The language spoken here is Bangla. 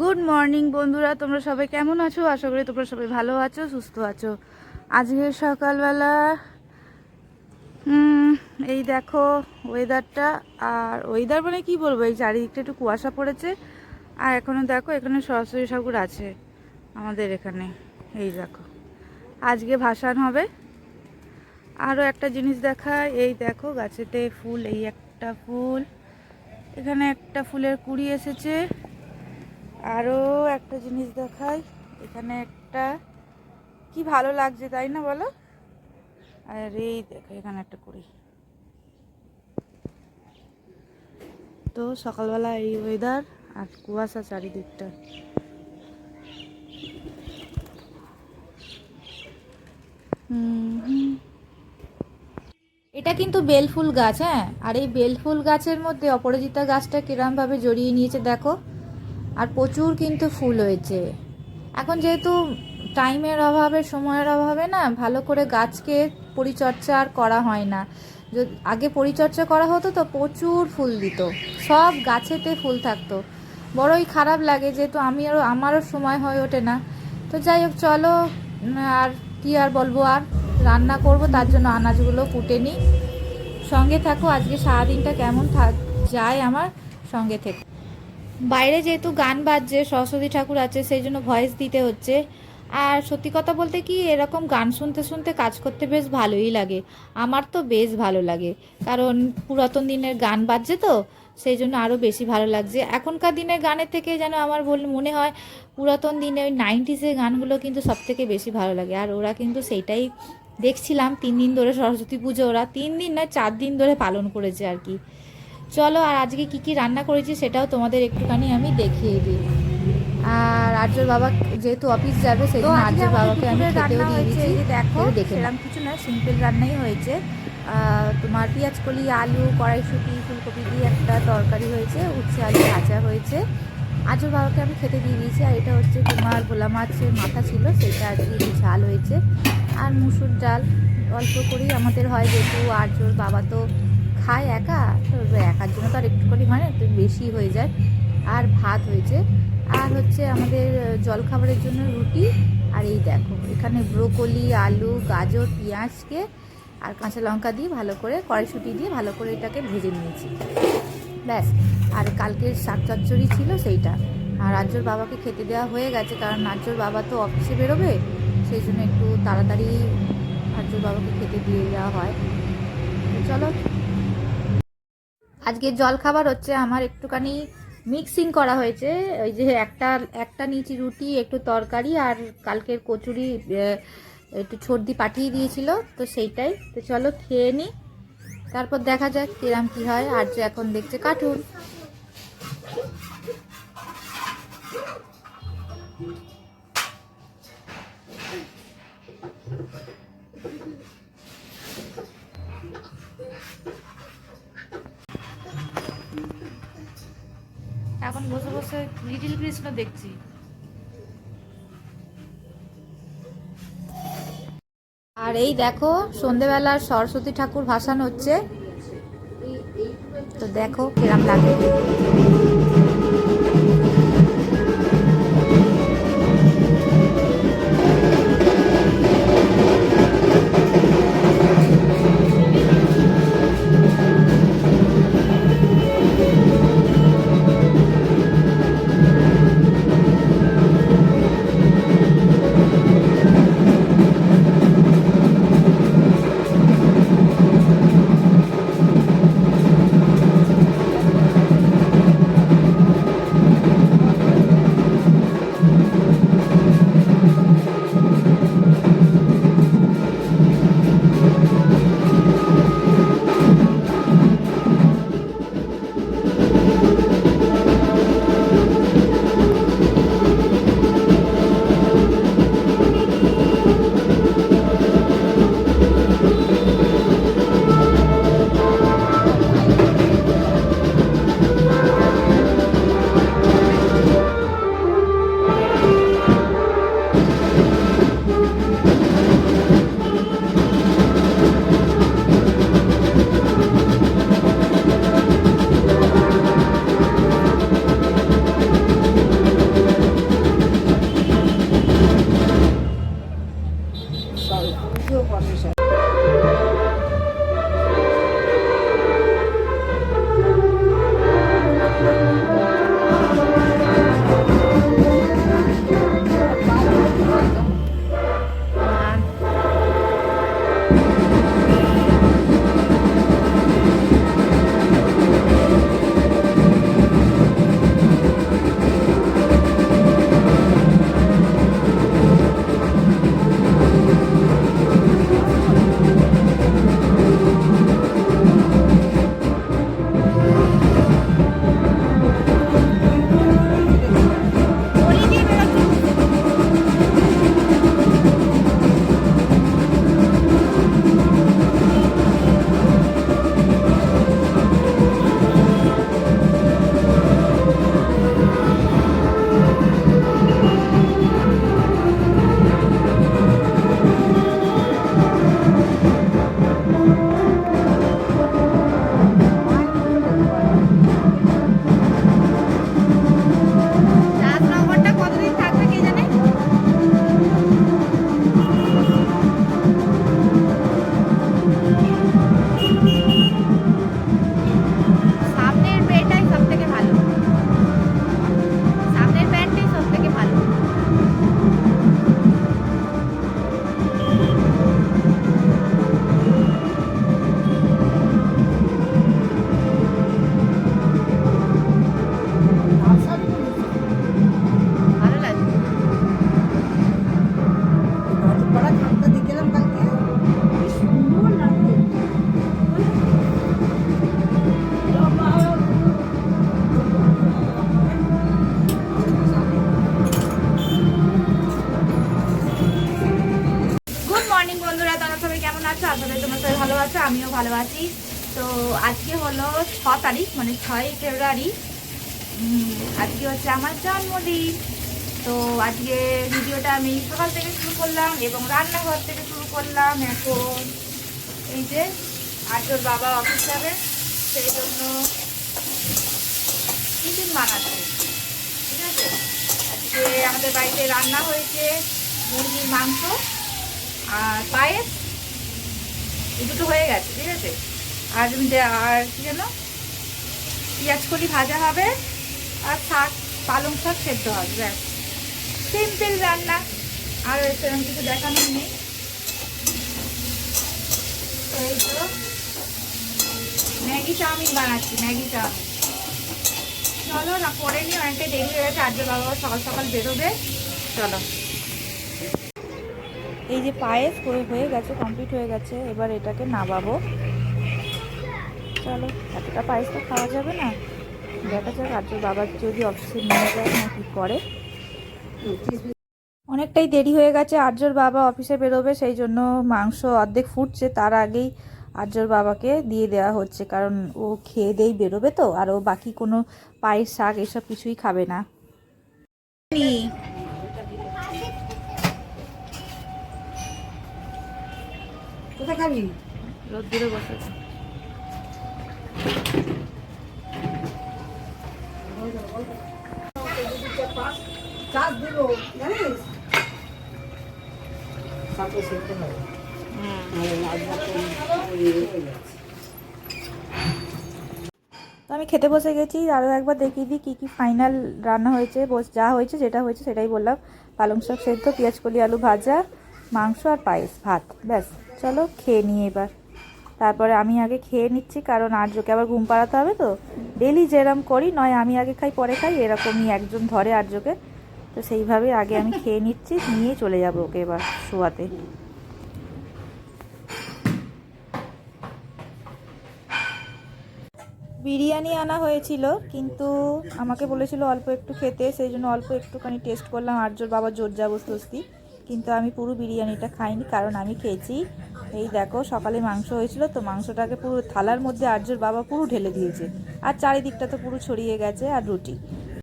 গুড মর্নিং বন্ধুরা। তোমরা সবাই কেমন আছো? আশা করি তোমরা সবাই ভালো আছো, সুস্থ আছো। আজকে সকালবেলা এই দেখো ওয়েদারটা আর ওয়েদার মানে কি বলব? এই চারিদিকটা একটু কুয়াশা পড়েছে। আর এখনও দেখো, এখানে সরস্বতী ঠাকুর আছে আমাদের এখানে। এই দেখো। আজকে ভাসান হবে। আরও একটা জিনিস দেখায়। এই দেখো, গাছেতে ফুল, এই একটা ফুল। এখানে একটা ফুলের কুড়ি এসেছে। আরও একটা জিনিস দেখাই। এখানে একটা, কি ভালো লাগছে তাই না বলো? আর এই দেখো, এখানে একটা করি তো সকালবেলা এই ওয়েদার আর কুয়াশা চারিদিকটা। এটা কিন্তু বেলফুল গাছ হ্যাঁ? আর এই বেলফুল গাছের মধ্যে অপরাজিতা গাছটা কিরমভাবে জড়িয়ে নিয়েছে দেখো। আর প্রচুর কিন্তু ফুল হয়েছে। এখন যেহেতু টাইমের অভাবে, সময়ের অভাবে না, ভালো করে গাছকে পরিচর্যা আর করা হয় না। আগে পরিচর্যা করা হতো তো প্রচুর ফুল দিত। সব গাছেতে ফুল থাকতো। বড়ই খারাপ লাগে যেহেতু আমি আরও আমারও সময় হয়ে ওঠে না। তো যাই হোক, চলো আর কি আর বলব আর? রান্না করব, তার জন্য আনাজগুলো কুটে নিই। সঙ্গে থাকো, আজকে সারাদিনটা কেমন থাক যায় আমার সঙ্গে থেকে বাইরে যেহেতু গান বাজছে, সরস্বতী ঠাকুর আছে, সেই জন্য ভয়েস দিতে হচ্ছে। আর সত্যি কথা বলতে কি, এরকম গান শুনতে শুনতে কাজ করতে বেশ ভালোই লাগে। আমার তো বেশ ভালো লাগে। কারণ পুরাতন দিনের গান বাজছে তো, সেই জন্য আরও বেশি ভালো লাগছে। এখনকার দিনের গানের থেকে যেন আমার বল মনে হয়, পুরাতন দিনে ওই নাইনটিসের গানগুলো কিন্তু সব থেকে বেশি ভালো লাগে। আর ওরা কিন্তু সেইটাই দেখছিলাম, তিন দিন ধরে সরস্বতী পুজো, ওরা তিন দিন না, চার দিন ধরে পালন করেছে আর কি। চলো আর আজকে কি কি রান্না করেছি সেটাও তোমাদের একটুখানি আমি দেখিয়ে দিই। আর আর্যর বাবা যেহেতু অফিস যাবে সেই জন্য আর্যর বাবাকে আমি খেতেও দিয়ে দিয়েছি। দেখো সেরকম কিছু না সিম্পল রান্নাই হয়েছে। তোমার পেঁয়াজ কলি আলু কড়াইশুটি ফুলকপি দিয়ে একটা তরকারি হয়েছে উচ্ছে আলু ভাজা হয়েছে। আজর বাবাকে আমি খেতে দিয়ে দিয়েছি আর এটা হচ্ছে তোমার গোলা মাছের মাথা ছিল সেটা আর কি ঝাল হয়েছে। আর মুসুর ডাল অল্প করেই আমাদের হয় যেহেতু আর্যর বাবা তো খায় একা, তো একার জন্য তো আর একটুখানি হয় না, একটু বেশি হয়ে যায়। আর ভাত হয়েছে। আর হচ্ছে আমাদের জলখাবারের জন্য রুটি। আর এই দেখো, এখানে ব্রোকলি, আলু, গাজর, পেঁয়াজকে আর কাঁচা লঙ্কা দিয়ে ভালো করে কড়াইশুটি দিয়ে ভালো করে এটাকে ভেজে নিয়েছি। ব্যাস, আর কালকের শাক চচ্চড়ি ছিল সেইটা। আর রাজ্যর বাবাকে খেতে দেওয়া হয়ে গেছে, কারণ রাজ্যর বাবা তো অফিসে বেরোবে, সেই জন্য একটু তাড়াতাড়ি রাজ্যর বাবাকে খেতে দিয়ে দেওয়া হয়। চলো আজকে জলখাবার হচ্ছে আমার একটুখানি মিক্সিং করা হয়েছে। ওই যে একটা একটা নিচি রুটি, একটু তরকারি আর কালকের কচুরি একটু সর্দি পাঠিয়ে দিয়েছিল, তো সেইটাই। তো চলো খেয়ে নিই তারপর দেখা যাক কিরাম কী হয়। আর যে এখন দেখছে কার্টুন এখন বসে বসে লিটিল কৃষ্ণ দেখছি। আর এই দেখো, সন্ধেবেলা সরস্বতী ঠাকুর ভাসান হচ্ছে। তো দেখো কিরাম লাগে। ভালো আছি। তো আজকে হলো ছ তারিখ মানে ছয় ফেব্রুয়ারি। আজকে হচ্ছে আমার জন্মদিন। তো আজকে ভিডিওটা আমি সকাল থেকে শুরু করলাম এবং রান্নাঘর থেকে শুরু করলাম এখন। এই যে আজকের বাবা অফিস যাবে, সেই জন্য টিফিন বানাচ্ছে। ঠিক আছে? আজকে আমাদের বাড়িতে রান্না হয়েছে মুরগির মাংস আর পায়েস। দুটো হয়ে গেছে, ঠিক আছে? আর আর কি যেন? পেঁয়াজ কলি ভাজা হবে আর শাক, পালং শাক সেদ্ধ হবে, ব্যাস। সিম্পল রান্না। আর সেরকম কিছু দেখানোর নেই। ম্যাগি চাউমিন বানাচ্ছি, ম্যাগি চাউমিন। চলো না, করে নিই অনেকটা দেরি হয়ে গেছে, আজকে বাবা সকাল সকাল বেরোবে। চলো। এই যে পায়েস হয়ে হয়ে গেছে কমপ্লিট হয়ে গেছে, এবার এটাকে নামাবো চলো, এতটা পায়েস তো খাওয়া যাবে না। দেখা যাক আজকে বাবা যদি অফিসে নিয়ে যায়, না কি করে? অনেকটাই দেরি হয়ে গেছে, আর্যর বাবা অফিসে বেরোবে, সেই জন্য মাংস অর্ধেক ফুটছে, তার আগেই আর্যর বাবাকে দিয়ে দেওয়া হচ্ছে, কারণ ও খেয়ে দেই বেরোবে তো, আর ও বাকি কোনো পায়েস শাক, এসব কিছুই খাবে না। কোথায় খাবি রোদ্দুরে চাষ জানিস? তারপর হবে। তো আমি খেতে বসে গেছি আরও একবার দেখিয়ে দিই কী কী ফাইনাল রান্না হয়েছে বস যা হয়েছে যেটা হয়েছে সেটাই বললাম। পালং শাক সেদ্ধ পেঁয়াজ কলি আলু ভাজা মাংস আর পায়েস ভাত ব্যাস। চলো খেয়ে নিই এবার। তারপরে আমি আগে খেয়ে নিচ্ছি, কারণ আর্যকে আবার ঘুম পাড়াতে হবে তো। ডেলি যেরকম করি, নয় আমি আগে খাই, পরে খাই, এরকমই একজন ধরে আর্যকে। তো সেইভাবে আগে আমি খেয়ে নিচ্ছি, নিয়ে চলে যাব ওকে এবার শোয়াতে। বিরিয়ানি আনা হয়েছিল, কিন্তু আমাকে বলেছিল অল্প একটু খেতে, সেই জন্য অল্প একটুখানি টেস্ট করলাম। আর্যর বাবা জোর জবরদস্তি কিন্তু আমি পুরো বিরিয়ানিটা খাইনি, কারণ আমি খেয়েছি এই দেখো, সকালে মাংস হয়েছিল, তো মাংসটাকে পুরো থালার মধ্যে আর্যর বাবা পুরো ঢেলে দিয়েছে। আর চারিদিকটা তো পুরো ছড়িয়ে গেছে আর রুটি।